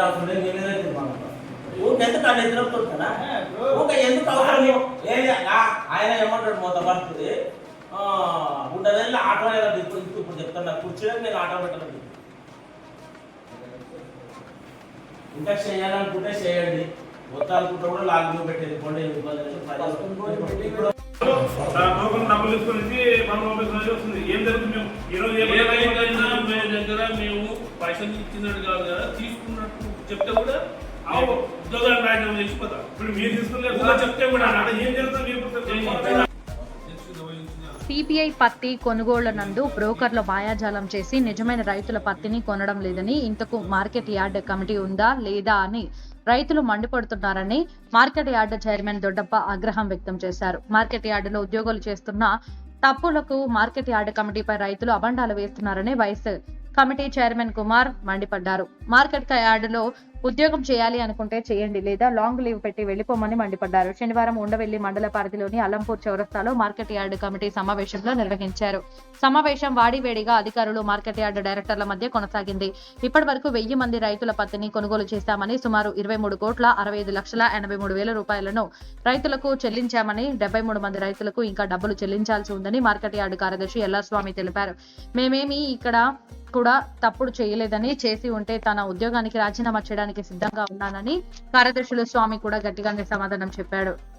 లేదు నేను ఏదైతే మనం ఊరికి ఎందుకు అవసరం? లేదు? ఏది ఆ- ఆయన ఏమంటాడు మొత్తం పడుతుంది. ఉండదల్లి ఆటో ఇప్పుడు ఇప్పుడు చెప్తాను నాకు కూర్చోడానికి నేను ఆటో పెట్టాలండి ఇంకా చేయాలనుకుంటే చేయండి. వద్దాలనుకుంటే కూడా లాగ్ పెట్టేది. కొండ ఇబ్బంది ఏం జరుగుతుంది మేము పైసలు ఇచ్చినట్టు కాదు కదా తీసుకున్నట్టు చెప్తే కూడా ఆ ఉద్యోగాలు ఇప్పుడు మీరు చెప్తే కూడా ఏం జరుగుతుంది? సిపిఐ పత్తి కొనుగోళ్ళ నందు బ్రోకర్ల మాయాజాలం చేసి నిజమైన రైతుల పత్తిని కొనడం లేదని ఇంతకు మార్కెట్ యార్డ్ కమిటీ ఉందా లేదా అని రైతులు మండిపడుతున్నారని మార్కెట్ యార్డ్ చైర్మన్ దొడ్డప్ప ఆగ్రహం వ్యక్తం చేశారు. మార్కెట్ యార్డులో ఉద్యోగులు చేస్తున్న తప్పులకు మార్కెట్ యార్డ్ కమిటీపై రైతులు అబండాలు వేస్తున్నారని వైస్ కమిటీ చైర్మన్ కుమార్ మండిపడ్డారు. మార్కెట్ యార్డులో ఉద్యోగం చేయాలి అనుకుంటే చేయండి లేదా లాంగ్ లీవ్ పెట్టి వెళ్ళిపోమని మండిపడ్డారు. శనివారం ఉండవెల్లి మండల పరిధిలోని అల్లంపూర్ చౌరస్తాలో మార్కెట్ యార్డ్ కమిటీ సమావేశంలో నిర్వహించారు. సమావేశం వాడివేడిగా అధికారులు మార్కెట్ యార్డ్ డైరెక్టర్ల మధ్య కొనసాగింది. ఇప్పటి వరకు వెయ్యి మంది రైతుల పత్తిని కొనుగోలు చేశామని సుమారు ఇరవై మూడు కోట్ల అరవై ఐదు లక్షల ఎనభై మూడు వేల రూపాయలను రైతులకు చెల్లించామని డెబ్బై మూడు మంది రైతులకు ఇంకా డబ్బులు చెల్లించాల్సి ఉందని మార్కెట్ యార్డ్ కార్యదర్శి ఎల్లాస్వామి తెలిపారు. మేమేమి ఇక్కడ కూడా తప్పుడు చేయలేదని చేసి ఉంటే తన ఉద్యోగానికి రాజీనామా చేయడానికి సిద్ధంగా ఉన్నానని కార్యదర్శులు స్వామి కూడా గట్టిగానే సమాధానం చెప్పాడు.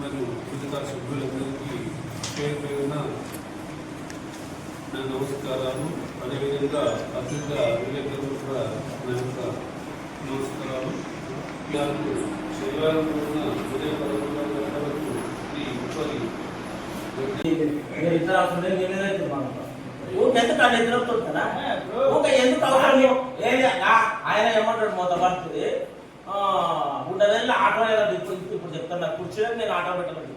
మరియు మిగతా సభ్యులందరికీ పేరు పేరున నా నమస్కారాలు. అదేవిధంగా అత్యంత విలేకరులు కూడా నా యొక్క నమస్కారాలు. నాకు శనివారం రోజున ఉదయం పదకొండు ఈ ఉపాధి ఎందుకు ఊక ఎందుకు అవసరం ఆయన ఏమంటాడు? మొత్తం పడుతుంది. ఉండదల్లి ఆటో ఇప్పుడు ఇప్పుడు చెప్తాను. నాకు కూర్చోడానికి నేను ఆటో పెట్టాలండి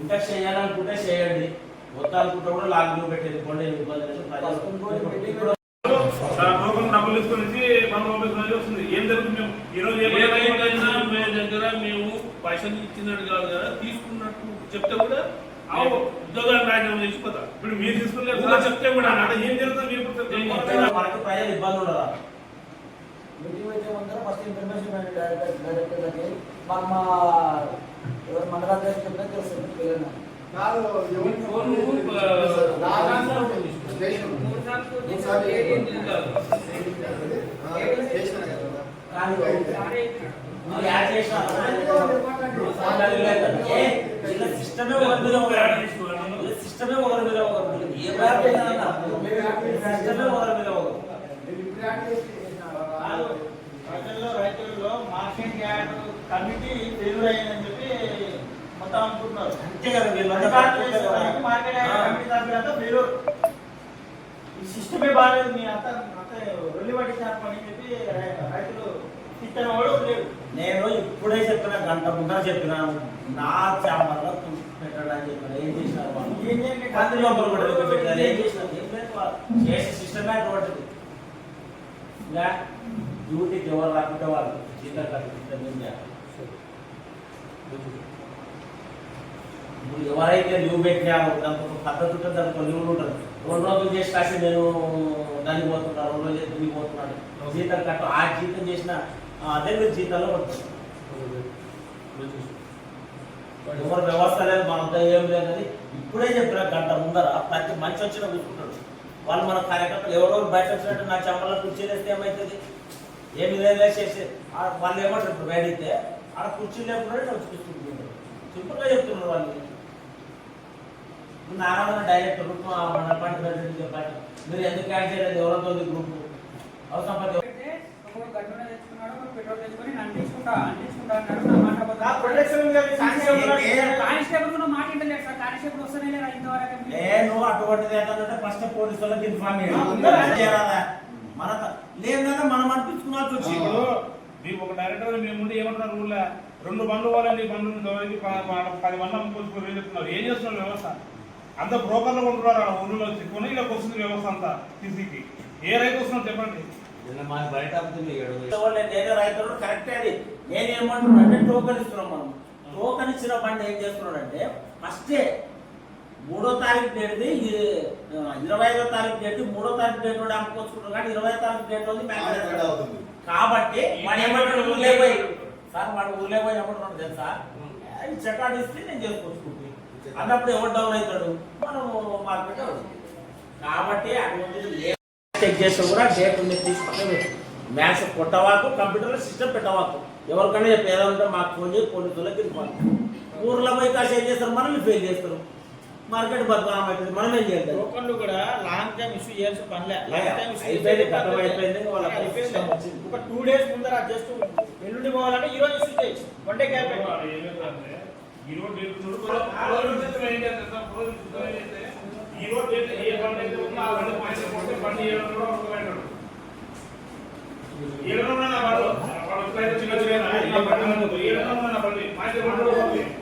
ఇంకా చేయాలనుకుంటే చేయండి. వద్దాలనుకుంటే కూడా లాగ్ పెట్టేది. కొండ దగ్గర మేము పైసలు ఇచ్చినట్టు కాదు కదా తీసుకున్నట్టు చెప్తే కూడా ఉద్యోగాలు ఇప్పుడు మీరు తీసుకునే చెప్తే కూడా అంటే ఏం జరుగుతుంది మనకి ప్రజలు ఇబ్బంది ఉండదా? మీటింగ్ అయితే ముందర ఫస్ట్ ఇన్ఫర్మేషన్ డైరెక్టర్ డైరెక్టర్లకి మన మా ఎవరు మండలాధ్యక్షులు చెప్తే తెలుస్తుంది పిల్లలు సిస్టమే ఒకరి సిస్టమే ఒకరి మీద ఒకరు ఏ బ్రాండ్ అయినా సిస్టమే ఒకరి మీద ఒకరు. కాదు. ప్రజల్లో రైతుల్లో మార్కెట్ యార్డ్ కమిటీ ఫెయిల్యూర్ అయిందని చెప్పి మొత్తం అనుకుంటున్నారు. అంతే కదా మార్కెట్ యార్డ్ కమిటీ సభ్యులంతా ఫెయిల్యూర్ ఈ సిస్టమే బాగాలేదు మీ అంతా అంతా వెళ్ళి పట్టించారు పని చెప్పి రైతులు నేను ఇప్పుడే చెప్పిన గంట ముందర చెప్పిన నా చాంబర్లో పెట్టడానికి చెప్పిన ఏం చేసినారు వాళ్ళు? ఏం పెట్టారు. ఏం చేసినారు? ఏం లేదు. చేసే సిస్టమే అటువంటిది. ఇంకా డ్యూటీకి ఎవరు రాకుంటే వాళ్ళు జీతం కట్టించడం ఏం ఇప్పుడు ఎవరైతే లీవ్ పెట్టినారో దానికి ఒక పద్ధతి ఉంటుంది దానికి లీవ్లు ఉంటుంది రెండు రోజులు చేసి కాసి నేను దానికి పోతున్నా రెండు రోజులు దీనికి పోతున్నాడు జీతం కట్ట ఆ జీతం చేసిన అదే మీరు జీతంలో పడుతుంది ఎవరు వ్యవస్థ లేదు మనతో ఏం లేదు ఇప్పుడే చెప్పిన గంట ముందర ప్రతి మంచి వచ్చిన కూర్చుంటాడు వాళ్ళు మన కార్యకర్తలు ఎవరెవరు బయట వచ్చినట్టు నా చెంపలో కుర్చీలు వేస్తే ఏమవుతుంది ఏమి లేదు చేసి వాళ్ళు ఏమంటారు ఇప్పుడు బయట అయితే? ఆడ కుర్చీలు లేకుండా వచ్చి కూర్చుంటున్నారు సింపుల్గా చెప్తున్నారు వాళ్ళు. ఇప్పుడు నారాయణ డైరెక్టర్ మన పార్టీ ప్రెసిడెంట్ చెప్పాలి మీరు ఎందుకు యాడ్ చేయలేదు? ఎవరితో గ్రూప్ అవసరం ఒకడు పెట్రోల్ తెచ్చుకొని అంటించుకుంటా అంటించుకుంటా అన్నాడు. నా మాట వింటలేడు సార్ కానిస్టేబుల్ వస్తేనే లేదా ఇంతవరకు ఏ నువ్వు అటువంటిది ఏంటంటే ఫస్ట్ పోలీసు వాళ్ళకి ఇన్ఫార్మ్ చేయాలా. మన లేదు కదా మనం అనిపించుకున్నట్టు వచ్చి ఇప్పుడు మీకు ఒక డైరెక్టర్ మేము ముందు ఏమంటారు ఊళ్ళో? రెండు బండ్లు వాళ్ళని బండ్లు పది బండ్లు అమ్ముకొచ్చుకొని ఏం చెప్తున్నారు ఏం చేస్తున్నారు వ్యవస్థ? అంత బ్రోకర్లు కొంటున్నారు ఆ ఊళ్ళో? చిక్కుని ఇలా వస్తుంది వ్యవస్థ అంతా టీసీకి ఏ రైతు వస్తున్నారు చెప్పండి. వాళ్ళు నేనే రైతులు కరెక్టే అది. నేను ఏమంటున్నా అంటే టోకన్ ఇస్తున్నాం మనం. టోకన్ ఇచ్చిన బండి ఏం చేస్తున్నాడంటే ఫస్టే మూడో తారీఖు డేట్ది ఇరవై ఐదో తారీఖు డేట్ మూడో తారీఖు డేట్ కూడా అమ్ముకొచ్చుకుంటారు కానీ ఇరవై తారీఖు డేట్ ఉంది మ్యాచ్ కాబట్టి వాడు ఏమంటాడు ఊర్లే పోయి? సార్ వాడు ఊర్లే పోయి ఏమంటున్నాడు తెలుసా? అది చెకాట్ ఇస్తే నేను చేసుకొచ్చుకుంటాను అన్నప్పుడు ఎవరు డౌన్ అవుతాడు? మనం మార్కెట్ అవుతుంది కాబట్టి అటువంటి చెక్ చేస్తే కూడా డేట్ తీసుకుంటే మ్యాథ్స్ కొట్టవాకు కంప్యూటర్ సిస్టమ్ పెట్టవాకు. ఎవరికైనా చెప్పి ఏదో ఉంటే మాకు ఫోన్ చేసి పోలీసులకు ఇవ్వాలి ఊర్లో పోయి కాసేపు ఏం చేస్తారు మనల్ని ఫెయిల్ చేస్తారు. మార్కెట్ బద్నామం అవుతుంది మనం ఏం చేయాలి టోకన్లు కూడా లాంగ్ టైం ఇష్యూ చేయాల్సిన పనిలే. లాంగ్ టైం ఇష్యూ అయిపోయింది, గతం అయిపోయింది, వాళ్ళ పరిస్థితి వచ్చింది. ఒక టూ డేస్ ముందర జస్ట్ ఎల్లుండి పోవాలంటే ఈ రోజు ఇష్యూ చేయొచ్చు. వన్ డే గ్యాప్ వాళ్ళు ఏం ఈ రోజు డేట్ ఈ రోజు డేట్ బండి అయితే ఉందో ఆ బండి బండి ఏడు కూడా చిన్న చిన్న ఏ బండి ఉండదు,